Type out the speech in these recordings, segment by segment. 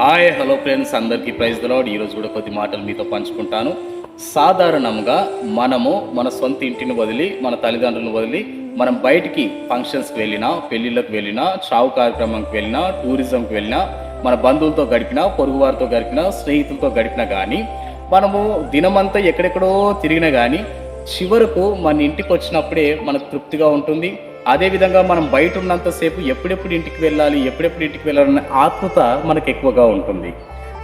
Hi hello friends అందరికీ ప్రైజ్ దలాడ్ ఈరోజు కూడా కొద్ది మాటలు మీతో పంచుకుంటాను. సాధారణంగా మనము మన సొంత ఇంటిని వదిలి మన తల్లిదండ్రులను వదిలి మనం బయటికి ఫంక్షన్స్కి వెళ్ళినా పెళ్ళిళ్ళకి వెళ్ళినా చావు కార్యక్రమంకి వెళ్ళినా టూరిజంకి వెళ్ళినా మన బంధువులతో గడిపినా పొరుగువారితో గడిపినా స్నేహితులతో గడిపినా కానీ మనము దినమంతా ఎక్కడెక్కడో తిరిగినా కానీ చివరకు మన ఇంటికి వచ్చినప్పుడే మనకు తృప్తిగా ఉంటుంది. అదేవిధంగా మనం బయట ఉన్నంతసేపు ఎప్పుడెప్పుడు ఇంటికి వెళ్ళాలి ఎప్పుడెప్పుడు ఇంటికి వెళ్ళాలనే ఆత్రుత మనకు ఎక్కువగా ఉంటుంది.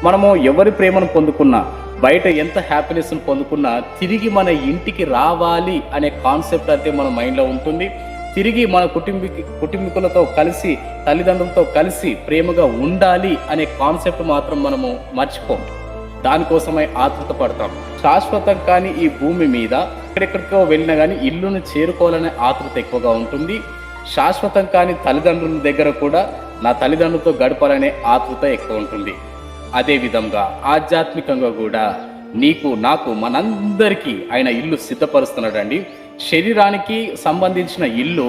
మనము ఎవరి ప్రేమను పొందుకున్నా బయట ఎంత హ్యాపీనెస్ను పొందుకున్నా తిరిగి మన ఇంటికి రావాలి అనే కాన్సెప్ట్ అయితే మన మైండ్లో ఉంటుంది. తిరిగి మన కుటుంబి కుటుంబీకులతో కలిసి తల్లిదండ్రులతో కలిసి ప్రేమగా ఉండాలి అనే కాన్సెప్ట్ మాత్రం మనము మర్చిపోం. దానికోసమై ఆతృత పడతాం. శాశ్వతం కానీ ఈ భూమి మీద ఎక్కడెక్కడికో వెళ్ళినా కానీ ఇల్లును చేరుకోవాలనే ఆతృత ఎక్కువగా ఉంటుంది. శాశ్వతం కాని తల్లిదండ్రుల దగ్గర కూడా నా తల్లిదండ్రులతో గడపాలనే ఆతృత ఎక్కువ ఉంటుంది. అదేవిధంగా ఆధ్యాత్మికంగా కూడా నీకు నాకు మనందరికీ ఆయన ఇల్లు సిద్ధపరుస్తున్నాడండి. శరీరానికి సంబంధించిన ఇల్లు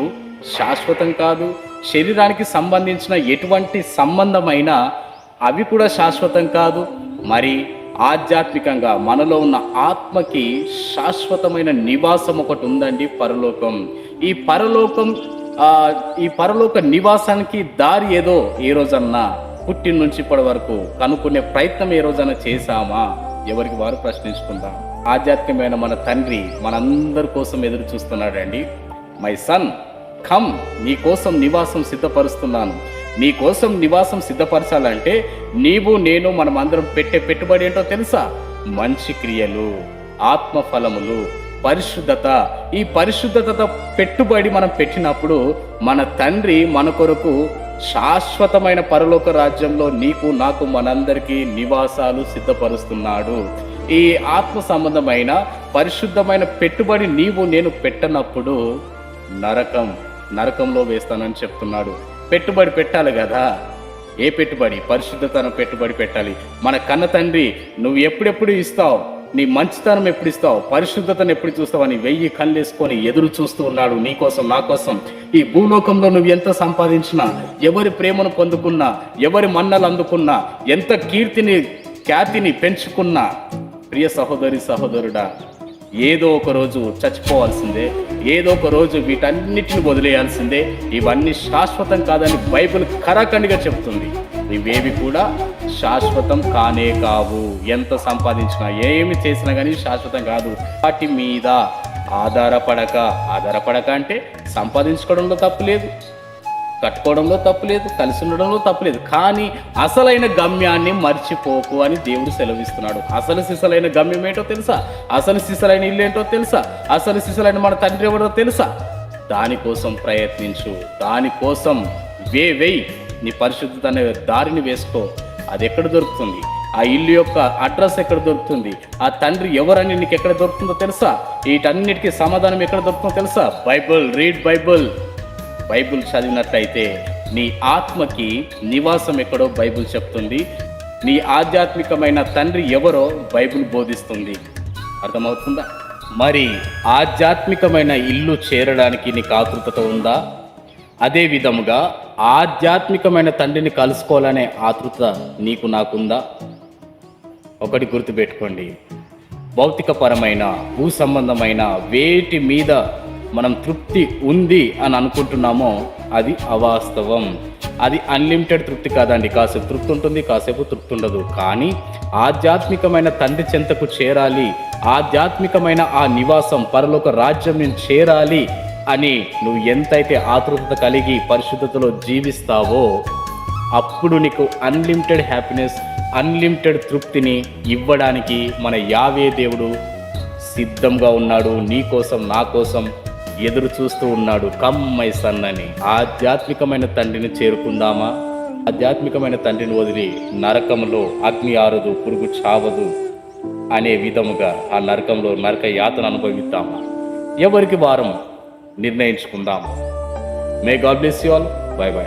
శాశ్వతం కాదు. శరీరానికి సంబంధించిన ఎటువంటి సంబంధమైన అవి కూడా శాశ్వతం కాదు. మరి ఆధ్యాత్మికంగా మనలో ఉన్న ఆత్మకి శాశ్వతమైన నివాసం ఒకటి ఉందండి పరలోకం. ఈ పరలోకం ఈ పరలోక నివాసానికి దారి ఏదో ఏ రోజన్నా పుట్టిన నుంచి ఇప్పటి వరకు కనుక్కునే ప్రయత్నం ఏ రోజైనా చేశామా? ఎవరికి వారు ప్రశ్నించుకుందాం. ఆధ్యాత్మికమైన మన తండ్రి మనందరి కోసం ఎదురు చూస్తున్నాడండి. మై సన్ కమ్ నీ కోసం నివాసం సిద్ధపరుస్తున్నాను. మీకోసం నివాసం సిద్ధపరచాలంటే నీవు నేను మనం అందరం పెట్టే పెట్టుబడి ఏంటో తెలుసా? మంచి క్రియలు ఆత్మ ఫలములు పరిశుద్ధత. ఈ పరిశుద్ధత పెట్టుబడి మనం పెట్టినప్పుడు మన తండ్రి మన కొరకు శాశ్వతమైన పరలోక రాజ్యంలో నీకు నాకు మనందరికీ నివాసాలు సిద్ధపరుస్తున్నాడు. ఈ ఆత్మ సంబంధమైన పరిశుద్ధమైన పెట్టుబడి నీవు నేను పెట్టనప్పుడు నరకం నరకంలో వేస్తానని చెప్తున్నాడు. పెట్టుబడి పెట్టాలి కదా? ఏ పెట్టుబడి? పరిశుద్ధతను పెట్టుబడి పెట్టాలి. మన కన్న తండ్రి నువ్వు ఎప్పుడెప్పుడు ఇస్తావు? నీ మంచితనం ఎప్పుడు ఇస్తావు? పరిశుద్ధతను ఎప్పుడు చూస్తావు? అని వెయ్యి కళ్ళేసుకొని ఎదురు చూస్తూ ఉన్నాడు నీ కోసం నా కోసం. ఈ భూలోకంలో నువ్వు ఎంత సంపాదించినా ఎవరి ప్రేమను పొందుకున్నా ఎవరి మన్నలు అందుకున్నా ఎంత కీర్తిని ఖ్యాతిని పెంచుకున్నా ప్రియ సహోదరి సహోదరుడా ఏదో ఒక రోజు చచ్చిపోవాల్సిందే ఏదో ఒక రోజు వీటన్నిటిని వదిలేయాల్సిందే. ఇవన్నీ శాశ్వతం కాదని బైబిల్ కరాఖండిగా చెప్తుంది. ఇవేవి కూడా శాశ్వతం కానే కావు. ఎంత సంపాదించినా ఏమి చేసినా కానీ శాశ్వతం కాదు. వాటి మీద ఆధారపడక ఆధారపడక అంటే సంపాదించుకోవడంలో తప్పు లేదు. కట్టుకోవడంలో తప్పులేదు కలిసి ఉండడంలో తప్పులేదు కానీ అసలైన గమ్యాన్ని మర్చిపోకు అని దేవుడు సెలవిస్తున్నాడు. అసలు సిసలైన గమ్యం ఏంటో తెలుసా? అసలు సిసలైన ఇల్లు ఏంటో తెలుసా? అసలు సిసలైన మన తండ్రి ఎవరో తెలుసా? దానికోసం ప్రయత్నించు. దానికోసం వే వేయి. నీ పరిశుద్ధత అనే దారిని వేసుకో. అది ఎక్కడ దొరుకుతుంది? ఆ ఇల్లు యొక్క అడ్రస్ ఎక్కడ దొరుకుతుంది? ఆ తండ్రి ఎవరని నీకు ఎక్కడ దొరుకుతుందో తెలుసా? వీటన్నిటికీ సమాధానం ఎక్కడ దొరుకుతుందో తెలుసా? Bible read Bible. బైబిల్ చదివినట్లయితే నీ ఆత్మకి నివాసం ఎక్కడో బైబిల్ చెప్తుంది. నీ ఆధ్యాత్మికమైన తండ్రి ఎవరో బైబిల్ బోధిస్తుంది. అర్థమవుతుందా? మరి ఆధ్యాత్మికమైన ఇల్లు చేరడానికి నీకు ఆతృతత ఉందా? అదే విధముగా ఆధ్యాత్మికమైన తండ్రిని కలుసుకోవాలనే ఆతృత నీకు నాకుందా? ఒకటి గుర్తుపెట్టుకోండి. భౌతికపరమైన భూ సంబంధమైన వేటి మీద మనం తృప్తి ఉంది అని అనుకుంటున్నామో అది అవాస్తవం. అది అన్లిమిటెడ్ తృప్తి కాదండి. కాసేపు తృప్తి ఉంటుంది కాసేపు తృప్తి ఉండదు. కానీ ఆధ్యాత్మికమైన తండ్రి చెంతకు చేరాలి ఆధ్యాత్మికమైన ఆ నివాసం పరలోక రాజ్యం నేను చేరాలి అని నువ్వు ఎంతైతే ఆతృత కలిగి పరిశుద్ధతలో జీవిస్తావో అప్పుడు నీకు అన్లిమిటెడ్ హ్యాపీనెస్ అన్లిమిటెడ్ తృప్తిని ఇవ్వడానికి మన యావే దేవుడు సిద్ధంగా ఉన్నాడు. నీ కోసం నా కోసం ఎదురు చూస్తూ ఉన్నాడు. కమ్మై సన్నని ఆధ్యాత్మికమైన తండ్రిని చేరుకుందామా? ఆధ్యాత్మికమైన తండ్రిని వదిలి నరకంలో అగ్ని ఆరదు పురుగు చావదు అనే విధముగా ఆ నరకంలో నరక యాతన అనుభవిద్దామా? ఎవరికి వారం నిర్ణయించుకుందాము? May God bless you all bye bye